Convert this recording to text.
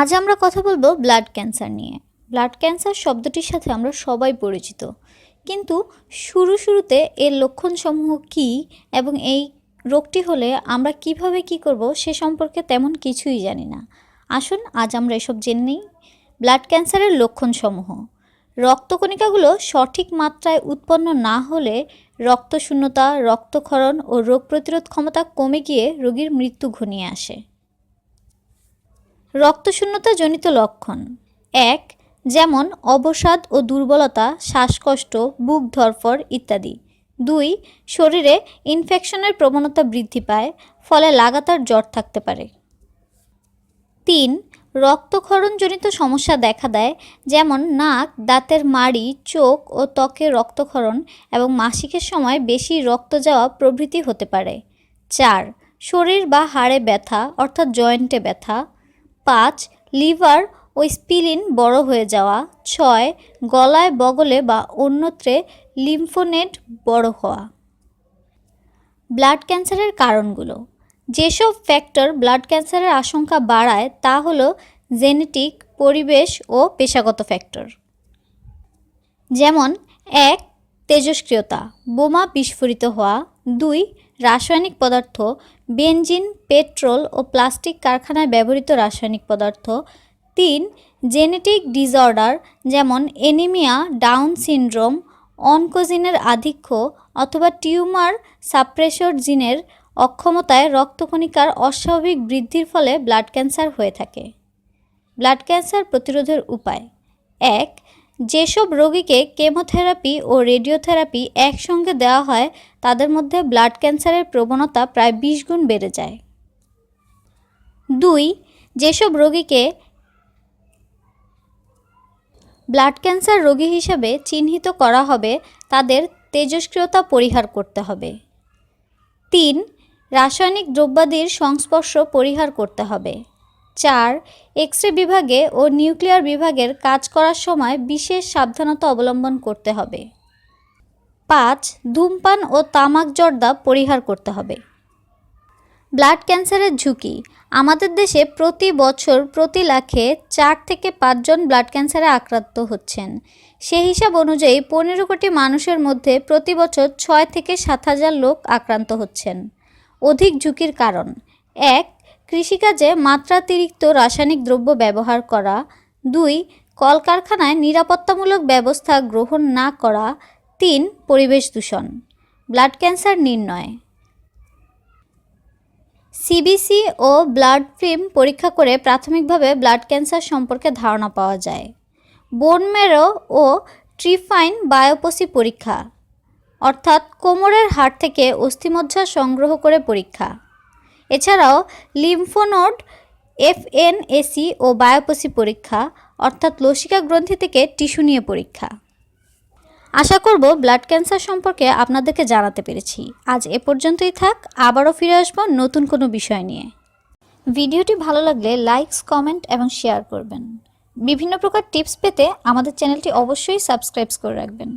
আজ আমরা কথা বলব ব্লাড ক্যান্সার নিয়ে। ব্লাড ক্যান্সার শব্দটির সাথে আমরা সবাই পরিচিত। কিন্তু শুরু শুরুতে এর লক্ষণসমূহ কী এবং এই রোগটি হলে আমরা কীভাবে কি করব সে সম্পর্কে তেমন কিছুই জানি না। আসুন আজ আমরা এসব জেনে নিই। ব্লাড ক্যান্সারের লক্ষণসমূহ। রক্তকণিকাগুলো সঠিক মাত্রায় উৎপন্ন না হলে রক্তশূন্যতা, রক্তক্ষরণ ও রোগ প্রতিরোধ ক্ষমতা কমে গিয়ে রোগীর মৃত্যু ঘনিয়ে আসে। রক্তশূন্যতাজনিত লক্ষণ। এক, যেমন অবসাদ ও দুর্বলতা, শ্বাসকষ্ট, বুক ধরফর ইত্যাদি। দুই, শরীরে ইনফেকশনের প্রবণতা বৃদ্ধি পায়, ফলে লাগাতার জ্বর থাকতে পারে। তিন, রক্তক্ষরণজনিত সমস্যা দেখা দেয়, যেমন নাক, দাঁতের মাড়ি, চোখ ও ত্বকে রক্তক্ষরণ এবং মাসিকের সময় বেশি রক্ত যাওয়া প্রভৃতি হতে পারে। চার, শরীর বা হাড়ে ব্যথা, অর্থাৎ জয়েন্টে ব্যথা। পাঁচ, লিভার ও স্পিলিন বড় হয়ে যাওয়া। ছয়, গলায় বগলে বা অন্যত্রে লিম্ফোনেট বড় হওয়া। ব্লাড ক্যান্সারের কারণগুলো। যেসব ফ্যাক্টর ব্লাড ক্যান্সারের আশঙ্কা বাড়ায় তা হল জেনেটিক, পরিবেশ ও পেশাগত ফ্যাক্টর। যেমন, এক, তেজস্ক্রিয়তা। বোমা বিস্ফোরিত হওয়া। দুই রাসায়নিক পদার্থ, বেনজিন, পেট্রোল ও প্লাস্টিক কারখানায় ব্যবহৃত রাসায়নিক পদার্থ। তিন, জেনেটিক ডিসঅর্ডার, যেমন এনিমিয়া, ডাউন সিনড্রোম, অনকোজিনের আধিক্য অথবা টিউমার সাপ্রেসর জিনের অক্ষমতায় রক্তকণিকার অস্বাভাবিক বৃদ্ধির ফলে ব্লাড ক্যান্সার হয়ে থাকে। ব্লাড ক্যান্সার প্রতিরোধের উপায়। এক যেসব রোগীকে কেমোথেরাপি ও রেডিওথেরাপি একসঙ্গে দেওয়া হয়, তাদের মধ্যে ব্লাড ক্যান্সারের প্রবণতা প্রায় বিশ গুণ বেড়ে যায়। দুই, যেসব রোগীকে ব্লাড ক্যান্সার রোগী হিসেবে চিহ্নিত করা হবে, তাদের তেজস্ক্রিয়তা পরিহার করতে হবে। তিন, রাসায়নিক দ্রব্যাদির সংস্পর্শ পরিহার করতে হবে। চার এক্স রে বিভাগে ও নিউক্লিয়ার বিভাগের কাজ করার সময় বিশেষ সাবধানতা অবলম্বন করতে হবে। পাঁচ, ধূমপান ও তামাক জর্দা পরিহার করতে হবে। ব্লাড ক্যান্সারের ঝুঁকি। আমাদের দেশে প্রতি বছর প্রতি লাখে চার থেকে পাঁচজন ব্লাড ক্যান্সারে আক্রান্ত হচ্ছেন। সেই হিসাব অনুযায়ী পনেরো কোটি মানুষের মধ্যে প্রতি বছর ছয় থেকে সাত হাজার লোক আক্রান্ত হচ্ছেন। অধিক ঝুঁকির কারণ। এক কৃষিকাজে মাত্রাতিরিক্ত রাসায়নিক দ্রব্য ব্যবহার করা। দুই, কলকারখানায় নিরাপত্তামূলক ব্যবস্থা গ্রহণ না করা। তিন, পরিবেশ দূষণ, ব্লাড ক্যান্সার নির্ণয়। সিবিসি ও ব্লাড ফিল্ম পরীক্ষা করে প্রাথমিকভাবে ব্লাড ক্যান্সার সম্পর্কে ধারণা পাওয়া যায়। বোন ও ট্রিফাইন বায়োপসি পরীক্ষা, অর্থাৎ কোমরের হাড় থেকে অস্থিমজ্জা সংগ্রহ করে পরীক্ষা। এছাড়াও লিম্ফোনোড, এফএনএসি ও বায়োপসি পরীক্ষা, অর্থাৎ লসিকা গ্রন্থি থেকে টিস্যু নিয়ে পরীক্ষা। আশা করব ব্লাড ক্যান্সার সম্পর্কে আপনাদেরকে জানাতে পেরেছি। আজ এ পর্যন্তই থাক, আবারও ফিরে আসব নতুন কোনো বিষয় নিয়ে। ভিডিওটি ভালো লাগলে লাইকস কমেন্ট এবং শেয়ার করবেন। বিভিন্ন প্রকার টিপস পেতে আমাদের চ্যানেলটি অবশ্যই সাবস্ক্রাইব করে রাখবেন।